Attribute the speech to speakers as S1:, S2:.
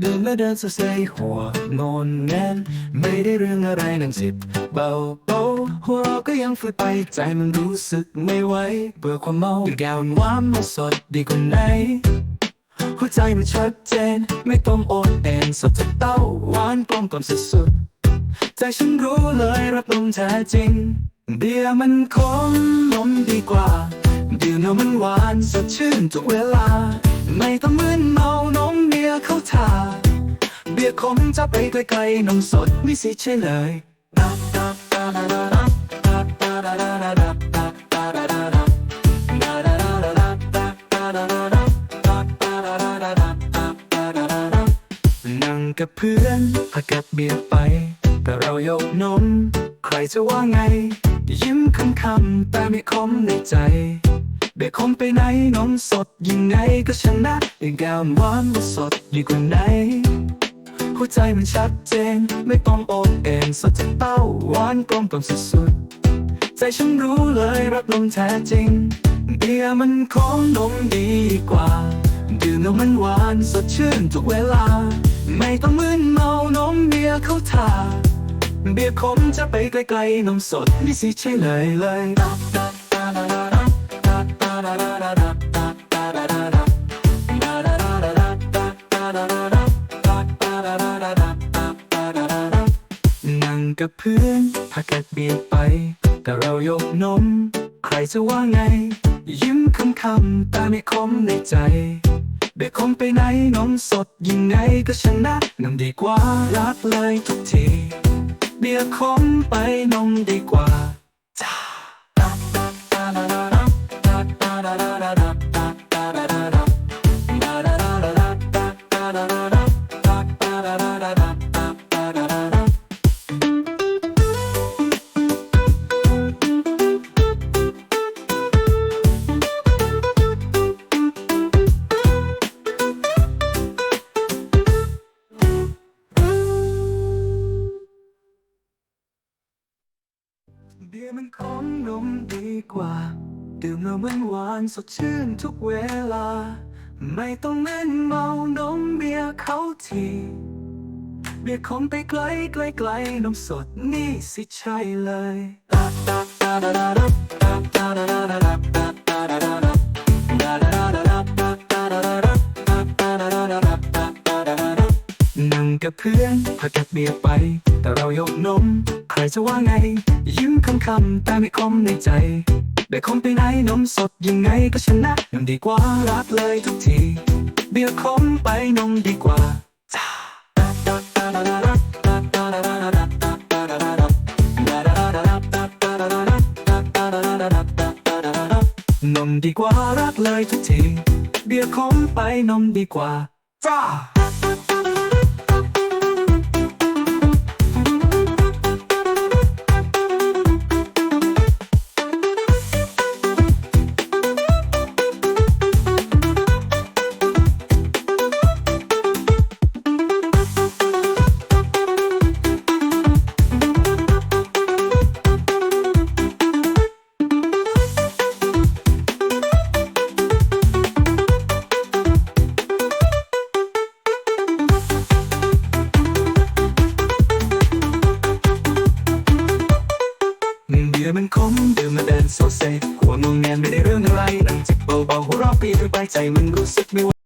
S1: เดินและเดินเสยหัวงอนแงนไม่ได้เรื่องอะไรนั่งจิบเบาเบาหัวเราก็ยังฝืดไปใจมันรู้สึกไม่ไหวเบื่อความเมาแก้วหวานมาสดดีกว่าไหนหัวใจมันชัดเจน ไม่ต้องโอนเอ็นสดจากเต้าหวานกลมกล่อมสุดๆใจฉันรู้เลยรับลมแท้จริง เบียร์มันคงนมดีกว่าดื่มแล้วมันหวานสดชื่นทุกเวลา ไม่ต้องมึน ยคงจะไปไกลๆนมสดไม่สิใช่เลยนั่งกับเพื่อนพากับเบียร์ไป แต่เรายกนม ใครจะว่าไง ยิ้มคำคำแต่ไม่คมในใจเบียร์คมไปไหนนมสดยังไงก็ชนะอีกแก้วหวานก็สดดีกว่าไหน หัวใจมันชัดเจน ไม่ต้องโอนเอ็นสดจากเต้าหวานกลมกล่อมสุดๆ ใจฉันรู้เลยรับลมแท้จริง เบียร์มันคงนมดีกว่า ดื่มแล้วมันหวานสดชื่นทุกเวลา ไม่ต้องมึนเมานมเบียร์เข้าทาเบียร์คมจะไปไกลๆนมสดนี่สิใช่เลยเลย กับเพื่อนพากันเบียดไป แต่เรายกนม ใครจะว่าไง ยิ้มคำคำแต่ไม่คมในใจเบียร์คมไปไหนนมสดยังไงก็ชนะนำดีกว่ารักเลยทุกที เบียดคมไปนมดีกว่า เบียร์มันของนมดีกว่า ดื่มแล้วมันหวานสดชื่นทุกเวลา ไม่ต้องเล่นเมานมเบียร์เขาทีเบียร์คงไปไกลไกลไกลนมสดนี่สิใช่เลยนั่งกับเพื่อนพากับเบียร์ไป แต่เรายกนม ใครจะว่าไง ยิ้ม คำแต่ไม่คมในใจเบียร์คมไปไหนนมสดยังไงก็ชนะนมดีกว่ารักเลยทุกที เบียร์คมไปนมดีกว่าจ้านมดีกว่ารักเลยทุกที เบียร์คมไปนมดีกว่าจ้า งเบียร์มันคมดื่มมาเดินโซเซหัวงงแงนไม่ได้เรื่องอะไรนั่งจิบเบาๆหัวเราะปีหรือไปใจมันรู้สึกไม่